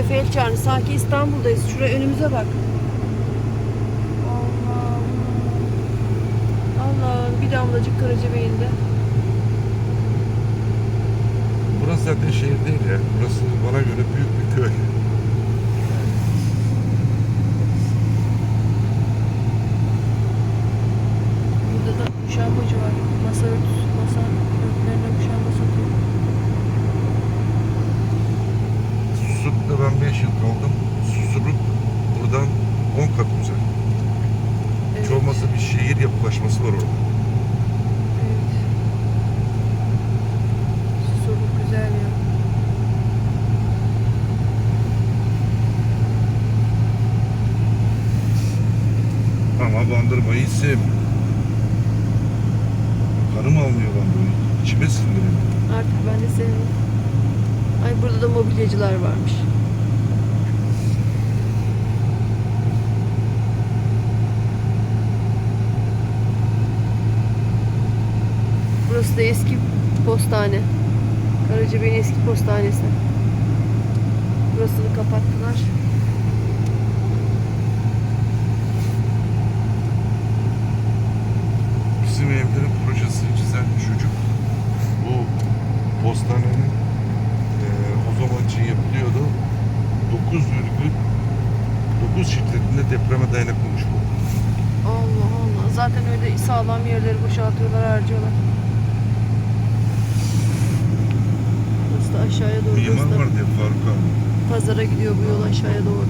Felçarlı. Sanki İstanbul'dayız. Şuraya önümüze bak. Allah Allah. Bir damlacık Karacabeyinde. Burası zaten şehir değil ya. Burası bana göre büyük bir köy. Burada da muşambacı var. Masa örtüsü, masa Susurluk'ta ben 5 yıl kaldım. Susurluk buradan 10 kat güzel. Hiç Evet. olmazsa bir şehir yapılaşması var orada. Evet. Susurluk güzel ya. Ama bandırmayı hiç sevmiyorum. Kanım almıyor bandırmayı. İçime sindiriyor. Artık ben de sevmiyorum. Ay burada da mobilyacılar varmış. Burası da eski postane. Karacabey'in eski postanesi. Burasını kapattılar. 9 virgül 9 şiddetinde depreme dayanıklıymış bu. Allah Allah. Zaten öyle sağlam yerleri boşaltıyorlar, harcıyorlar. Da aşağıya doğru. Burası da var diye Faruk abi. pazara gidiyor bu yol aşağıya doğru.